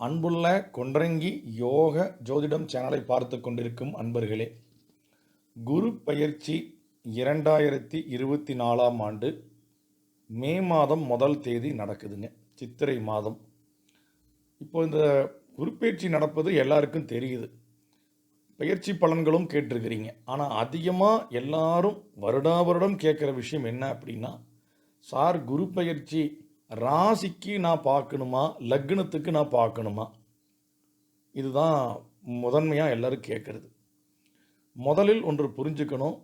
அன்புள்ள கொன்றங்கி யோக ஜோதிடம் சேனலை பார்த்து கொண்டிருக்கும் அன்பர்களே குரு பயிற்சி இரண்டாயிரத்தி இருபத்தி நாலாம் ஆண்டு மே மாதம் முதல் தேதி நடக்குதுங்க சித்திரை மாதம். இப்போ இந்த குரு பயிற்சி நடப்பது எல்லாருக்கும் தெரியுது. பயிற்சி பலன்களும் கேட்டிருக்கிறீங்க. ஆனால் அதிகமாக எல்லாரும் வருடா வருடம் கேட்குற விஷயம் என்ன அப்படின்னா சார் குரு பயிற்சி ராசிக்கு நான் பார்க்கணுமா? லக்னத்துக்கு நான் பார்க்கணுமா? இதுதான் முதன்மையாக எல்லாரும் கேட்குறது. முதலில் ஒன்று புரிஞ்சுக்கணும்.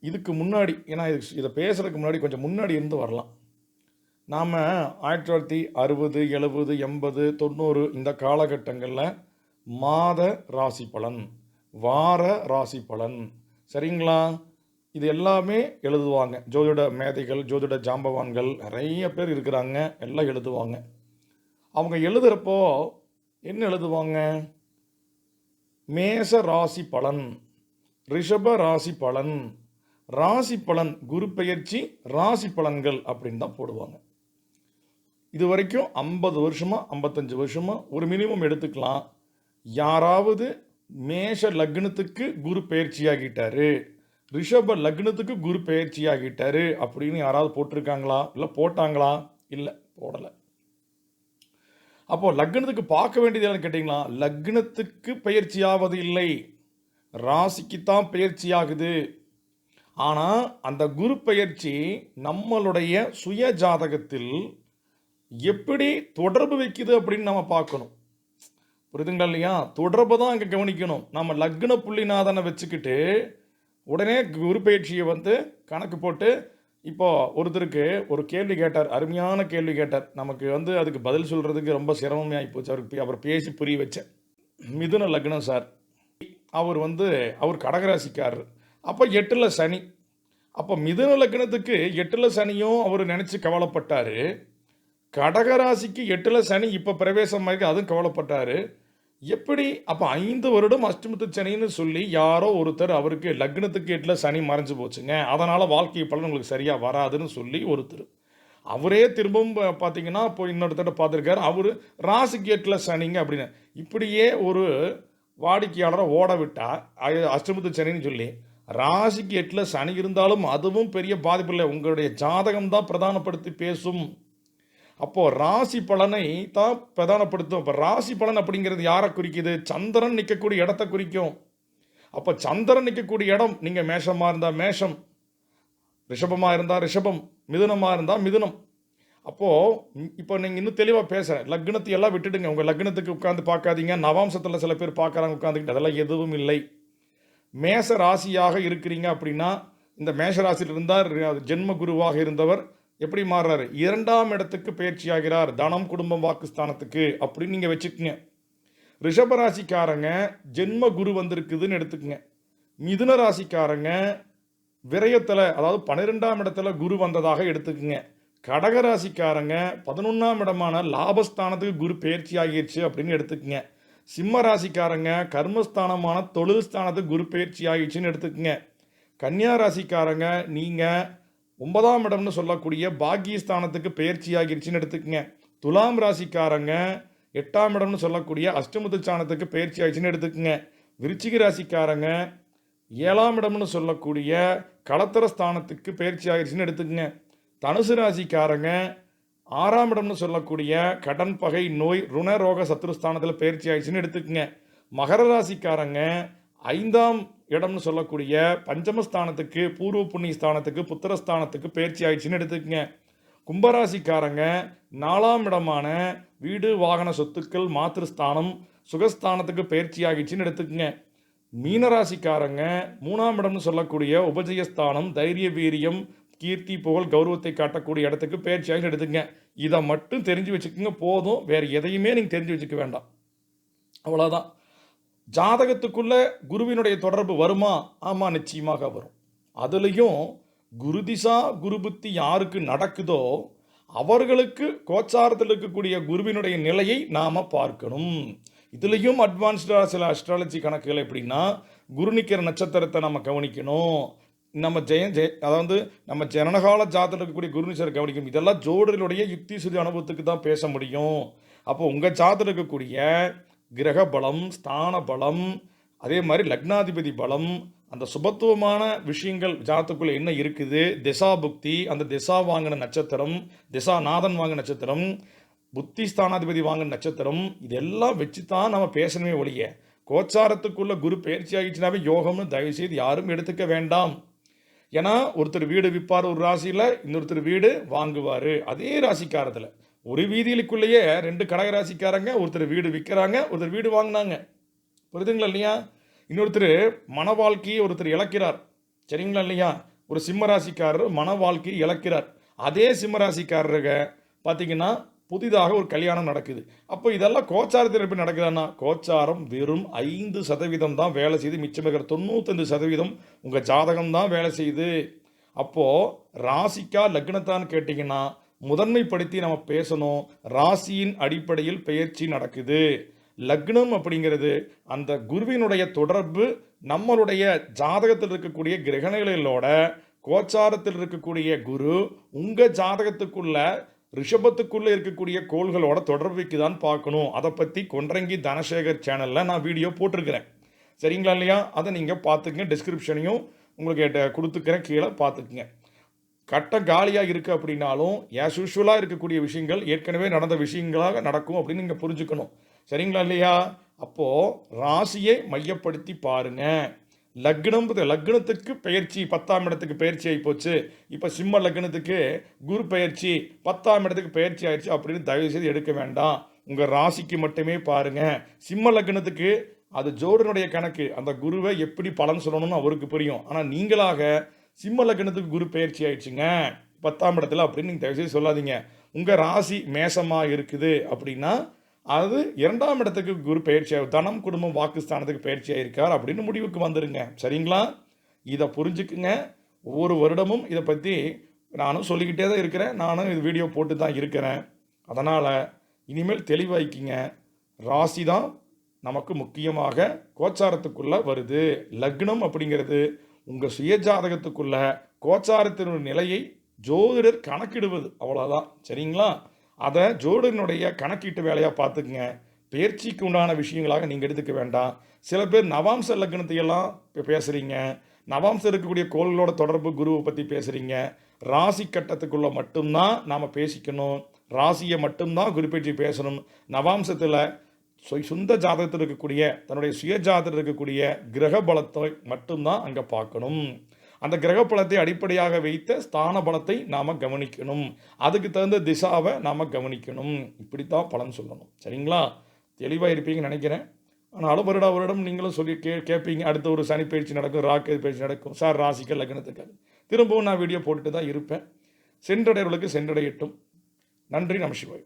இதுக்கு முன்னாடி ஏன்னா இது இதை பேசுகிறதுக்கு முன்னாடி கொஞ்சம் முன்னாடி இருந்து வரலாம். நாம் ஆயிரத்தி தொள்ளாயிரத்தி அறுபது எழுபது எண்பது தொண்ணூறு இந்த காலகட்டங்களில் மாத ராசி பலன் வார ராசி பலன். சரிங்களா? இது எல்லாமே எழுதுவாங்க. ஜோதிட மேதைகள் ஜோதிட ஜாம்பவான்கள் நிறைய பேர் இருக்கிறாங்க. எல்லாம் எழுதுவாங்க. அவங்க எழுதுகிறப்போ என்ன எழுதுவாங்க? மேச ராசி பலன் ரிஷப ராசி பலன் ராசி பலன் குரு பெயர்ச்சி ராசி பலன்கள் அப்படின்னு தான் போடுவாங்க. இது வரைக்கும் ஐம்பது வருஷமாக ஐம்பத்தஞ்சு வருஷமாக ஒரு மினிமம் எடுத்துக்கலாம். யாராவது மேஷ லக்னத்துக்கு குரு பயிற்சி ஆகிட்டாரு ரிஷப லக்னத்துக்கு குரு பயிற்சி ஆகிட்டாரு அப்படின்னு யாராவது போட்டிருக்காங்களா? இல்லை போட்டாங்களா? இல்லை போடலை. அப்போ லக்னத்துக்கு பார்க்க வேண்டியது என்னன்னு கேட்டிங்களா? லக்னத்துக்கு பயிற்சி ஆவது இல்லை. ராசிக்கு தான் பயிற்சி ஆகுது ஆனால் அந்த குரு பயிற்சி நம்மளுடைய சுய ஜாதகத்தில் எப்படி தொடர்பு வைக்குது அப்படின்னு நம்ம பார்க்கணும். புரியுதுங்களா இல்லையா? தொடர்பை தான் அங்கே கவனிக்கணும். நம்ம லக்ன புள்ளிநாதனை வச்சுக்கிட்டு உடனே குரு பயிற்சியை வந்து கணக்கு போட்டு இப்போது ஒருத்தருக்கு ஒரு கேள்வி கேட்டார் அருமையான கேள்வி கேட்டார். நமக்கு வந்து அதுக்கு பதில் சொல்கிறதுக்கு ரொம்ப சிரமமாகி போச்சு. அவருக்கு அவர் பேசி புரிய வச்சேன். மிதுன லக்னம் சார். அவர் வந்து அவர் கடகராசிக்காரர். அப்போ எட்டில் சனி. அப்போ மிதுன லக்னத்துக்கு எட்டில் சனியும் அவர் நினச்சி கவலைப்பட்டார். கடகராசிக்கு எட்டில் சனி இப்போ பிரவேசம் ஆகி அதுவும் கவலைப்பட்டார். எப்படி? அப்போ ஐந்து வருடம் அஷ்டமத்து சனின்னு சொல்லி யாரோ ஒருத்தர் அவருக்கு லக்னத்துக்கு எட்டில் சனி மறைஞ்சு போச்சுங்க. அதனால் வாழ்க்கை பலன் உங்களுக்கு சரியாக வராதுன்னு சொல்லி ஒருத்தர். அவரே திரும்பவும் பார்த்தீங்கன்னா இப்போ இன்னொருத்தட்ட பார்த்துருக்காரு அவர் ராசி கேட்டில் சனிங்க அப்படின்னு. இப்படியே ஒரு வாடிக்கையாளரை ஓட விட்டால் அஷ்டமத்து சனின்னு சொல்லி ராசிக்கு எட்டில் சனி இருந்தாலும் அதுவும் பெரிய பாதிப்பு இல்லை. உங்களுடைய ஜாதகம் தான் பிரதானப்படுத்தி பேசும். அப்போது ராசி பலனை தான் பிரதானப்படுத்தும். அப்போ ராசி பலன் அப்படிங்கிறது யாரை குறிக்குது? சந்திரன் நிற்கக்கூடிய இடத்த குறிக்கும். அப்போ சந்திரன் நிற்கக்கூடிய இடம் நீங்கள் மேஷமாக இருந்தால் மேஷம். ரிஷபமாக இருந்தால் ரிஷபம் மிதுனமாக இருந்தால் மிதுனம். அப்போது இப்போ நீங்கள் இன்னும் தெளிவாக பேசுகிறேன் லக்னத்தை எல்லாம் விட்டுடுங்க. உங்கள் லக்னத்துக்கு உட்காந்து பார்க்காதீங்க. நவாம்சத்தில் சில பேர் பார்க்குறாங்க உட்காந்துக்கிட்டு அதெல்லாம் எதுவும் இல்லை. மேச ராசியாக இருக்கிறீங்க அப்படின்னா இந்த மேஷ ராசியில் இருந்தால் ஜென்ம குருவாக இருந்தவர் எப்படி மாறுறாரு? இரண்டாம் இடத்துக்கு பயிற்சியாகிறார். தனம் குடும்பம் வாக்குஸ்தானத்துக்கு அப்படின்னு நீங்கள் வச்சுக்கோங்க. ரிஷபராசிக்காரங்க ஜென்ம குரு வந்திருக்குதுன்னு எடுத்துக்கோங்க. மிதுன ராசிக்காரங்க விரயத்தில் அதாவது பன்னிரெண்டாம் இடத்துல குரு வந்ததாக எடுத்துக்கோங்க. கடக ராசிக்காரங்க பதினொன்றாம் இடமான லாபஸ்தானத்துக்கு குரு பயிற்சி ஆகிருச்சு அப்படின்னு எடுத்துக்கோங்க. சிம்ம ராசிக்காரங்க கர்மஸ்தானமான தொழில் ஸ்தானத்துக்கு குரு பயிற்சி ஆகிடுச்சுன்னு எடுத்துக்கோங்க. கன்னியா ராசிக்காரங்க நீங்கள் ஒன்பதாம் இடம்னு சொல்லக்கூடிய பாக்கியஸ்தானத்துக்கு பயிற்சி ஆகிருச்சுன்னு எடுத்துக்கங்க. துலாம் ராசிக்காரங்க எட்டாம் இடம்னு சொல்லக்கூடிய அஷ்டமுத்து சாணத்துக்கு பயிற்சி ஆயிடுச்சுன்னு எடுத்துக்கங்க. விருச்சிக ராசிக்காரங்க ஏழாம் இடம்னு சொல்லக்கூடிய களத்திர ஸ்தானத்துக்கு பயிற்சி ஆகிருச்சுன்னு எடுத்துக்கங்க. தனுசு ராசிக்காரங்க ஆறாம் இடம்னு சொல்லக்கூடிய கடன் பகை நோய் ருணரோக சத்ருஸ்தானத்தில் பயிற்சி ஆயிடுச்சுன்னு எடுத்துக்கங்க. மகர ராசிக்காரங்க ஐந்தாம் இடம்னு சொல்லக்கூடிய பஞ்சமஸ்தானத்துக்கு பூர்வ புண்ணிய ஸ்தானத்துக்கு புத்திரஸ்தானத்துக்கு பயிற்சி ஆயிடுச்சுன்னு எடுத்துக்கங்க. கும்பராசிக்காரங்க நாலாம் இடமான வீடு வாகன சொத்துக்கள் மாத்திருஸ்தானம் சுகஸ்தானத்துக்கு பயிற்சி ஆகிடுச்சுன்னு எடுத்துக்கங்க. மீனராசிக்காரங்க மூணாம் இடம்னு சொல்லக்கூடிய உபஜயஸ்தானம் தைரிய வீரியம் கீர்த்தி புகழ் கௌரவத்தை காட்டக்கூடிய இடத்துக்கு பயிற்சியாக எடுத்துங்க இதை மட்டும் தெரிஞ்சு வச்சுக்கோங்க போதும். வேறு எதையுமே நீங்கள் தெரிஞ்சு வச்சுக்க வேண்டாம். அவ்வளோதான் ஜாதகத்துக்குள்ளே குருவினுடைய தொடர்பு வருமா? ஆமாம் நிச்சயமாக வரும். அதுலேயும் குருதிசா குரு புத்தி யாருக்கு நடக்குதோ அவர்களுக்கு கோச்சாரத்தில் இருக்கக்கூடிய குருவினுடைய நிலையை நாம் பார்க்கணும். இதுலேயும் அட்வான்ஸ்டாக சில அஸ்ட்ராலஜி கணக்குகள் எப்படின்னா குரு நிற்கிற நட்சத்திரத்தை நம்ம கவனிக்கணும். நம்ம ஜெய ஜெய அதாவது நம்ம ஜனனகால ஜாதத்தில் இருக்கக்கூடிய குருநிச்சரை கவனிக்கணும். இதெல்லாம் ஜோடர்களுடைய யுக்தி சுதி அனுபவத்துக்கு தான் பேச முடியும். அப்போ உங்கள் ஜாதத்தில் இருக்கக்கூடிய கிரக பலம் ஸ்தான பலம் அதே மாதிரி லக்னாதிபதி பலம் அந்த சுபத்துவமான விஷயங்கள் ஜாத்துக்குள்ளே என்ன இருக்குது? திசா புக்தி அந்த திசா வாங்கின நட்சத்திரம் திசா நாதன் வாங்கின நட்சத்திரம் புத்தி ஸ்தானாதிபதி வாங்கின நட்சத்திரம் இதெல்லாம் வச்சு தான் நம்ம பேசணுமே ஒழிய கோச்சாரத்துக்குள்ள குரு பயிற்சி ஆகிடுச்சுனாவே யோகம்னு தயவுசெய்து யாரும் எடுத்துக்க வேண்டாம். ஏன்னா ஒருத்தர் வீடு விற்பார் ஒரு ராசியில் இன்னொருத்தர் வீடு வாங்குவார். அதே ராசிக்காரத்தில். ஒரு வீதியிலுக்குள்ளேயே ரெண்டு கடக ராசிக்காரங்க ஒருத்தர் வீடு விற்கிறாங்க ஒருத்தர் வீடு வாங்கினாங்க. புரியுதுங்களா இல்லையா? இன்னொருத்தர் மன வாழ்க்கையை ஒருத்தர் இழக்கிறார். சரிங்களா இல்லையா? ஒரு சிம்மராசிக்காரர் மன வாழ்க்கையை இழக்கிறார். அதே சிம்மராசிக்காரருங்க பார்த்தீங்கன்னா புதிதாக ஒரு கல்யாணம் நடக்குது. அப்போ இதெல்லாம் கோச்சாரத்தில் எப்படி நடக்குதுன்னா கோச்சாரம் வெறும் ஐந்து சதவீதம் தான் வேலை செய்து மிச்சம் இருக்கிற தொண்ணூத்தஞ்சு சதவீதம் உங்கள் ஜாதகம் தான் வேலை செய்யுது. அப்போது ராசிக்கா லக்னத்தான்னு கேட்டிங்கன்னா முதன்மைப்படுத்தி நம்ம பேசணும். ராசியின் அடிப்படையில் பெயர்ச்சி நடக்குது. லக்னம் அப்படிங்கிறது அந்த குருவினுடைய தொடர்பு நம்மளுடைய ஜாதகத்தில் இருக்கக்கூடிய கிரகணங்களோட கோச்சாரத்தில் இருக்கக்கூடிய குரு உங்கள் ஜாதகத்துக்குள்ள ரிஷபத்துக்குள்ளே இருக்கக்கூடிய கோள்களோட தொடர்புக்கு தான் பார்க்கணும். அதை பற்றி கொன்றங்கி தனசேகர் சேனலில் நான் வீடியோ போட்டிருக்கிறேன். சரிங்களா இல்லையா? அதை நீங்கள் பார்த்துக்குங்க டிஸ்கிரிப்ஷனையும் உங்களுக்கு கொடுத்துக்கிறேன் கீழே பார்த்துக்குங்க. கட்டம் காலியாக இருக்குது அப்படின்னாலும் ஆஸ் யூஷுவலாக இருக்கக்கூடிய விஷயங்கள் ஏற்கனவே நடந்த விஷயங்களாக நடக்கும் அப்படின்னு நீங்கள் புரிஞ்சுக்கணும். சரிங்களா இல்லையா? அப்போது ராசியை மையப்படுத்தி பாருங்க. லக்னம் லக்னத்துக்கு பயிற்சி பத்தாம் இடத்துக்கு பயிற்சி ஆகிப்போச்சு இப்போ சிம்ம லக்னத்துக்கு குரு பயிற்சி பத்தாம் இடத்துக்கு பயிற்சி ஆயிடுச்சு அப்படின்னு தயவுசெய்து எடுக்க வேண்டாம். உங்கள் ராசிக்கு மட்டுமே பாருங்கள் சிம்ம லக்னத்துக்கு அது ஜோடனுடைய கணக்கு. அந்த குருவை எப்படி பலன் சொல்லணும்னு அவருக்கு புரியும். ஆனால் நீங்களாக சிம்ம லக்னத்துக்கு குரு பயிற்சி ஆயிடுச்சுங்க. பத்தாம் இடத்துல அப்படின்னு நீங்கள் தயவுசெய்து சொல்லாதீங்க. உங்கள் ராசி மேசமாக இருக்குது அப்படின்னா அது இரண்டாம் இடத்துக்கு குரு பயிற்சி ஆகும் தனம் குடும்பம் வாக்குஸ்தானத்துக்கு பயிற்சி ஆயிருக்கார் அப்படின்னு முடிவுக்கு வந்துடுங்க சரிங்களா? இதை புரிஞ்சுக்குங்க. ஒவ்வொரு வருடமும் இதை பற்றி நானும் சொல்லிக்கிட்டே தான் இருக்கிறேன். நானும் இது வீடியோ போட்டு தான் இருக்கிறேன். அதனால் இனிமேல் தெளிவாய்க்குங்க ராசி தான் நமக்கு முக்கியமாக கோச்சாரத்துக்குள்ளே வருது. லக்னம் அப்படிங்கிறது உங்கள் சுய ஜாதகத்துக்குள்ள கோச்சாரத்தினுடைய நிலையை ஜோதிடர் கணக்கிடுவது அவ்வளோதான் சரிங்களா? அதை ஜோதிடனுடைய கணக்கீட்டு வேலையாக பார்த்துக்குங்க. பயிற்சிக்கு உண்டான விஷயங்களாக நீங்கள் எடுத்துக்க வேண்டாம். சில பேர் நவாம்ச லக்னத்தையெல்லாம் இப்போ பேசுகிறீங்க நவாம்சம் இருக்கக்கூடிய கோள்களோட தொடர்பு குருவை பற்றி பேசுகிறீங்க ராசி கட்டத்துக்குள்ளே மட்டும்தான் நாம் பேசிக்கணும். ராசியை மட்டும்தான் குறிப்பிட்டு பேசணும். நவாம்சத்தில் சொந்த ஜாதகத்தில் இருக்கக்கூடிய தன்னுடைய சுய ஜாதகத்தில் இருக்கக்கூடிய கிரக பலத்தை மட்டும்தான் அங்கே பார்க்கணும். அந்த கிரக பலத்தை அடிப்படையாக வைத்த ஸ்தான பலத்தை நாம் கவனிக்கணும். அதுக்கு தகுந்த திசாவை நாம் கவனிக்கணும். இப்படித்தான் பலன் சொல்லணும். சரிங்களா? தெளிவாக இருப்பீங்கன்னு நினைக்கிறேன். ஆனால் வருடா வருடம் நீங்களும் சொல்லி கே கேட்பீங்க அடுத்த ஒரு சனி பயிற்சி நடக்கும் ராக்கு பயிற்சி நடக்கும். சார் ராசிக்கல் லக்னத்துக்காக திரும்பவும் நான் வீடியோ போட்டுட்டு தான் இருப்பேன். சென்றடையவர்களுக்கு சென்றடையட்டும். நன்றி நம சிவாய்.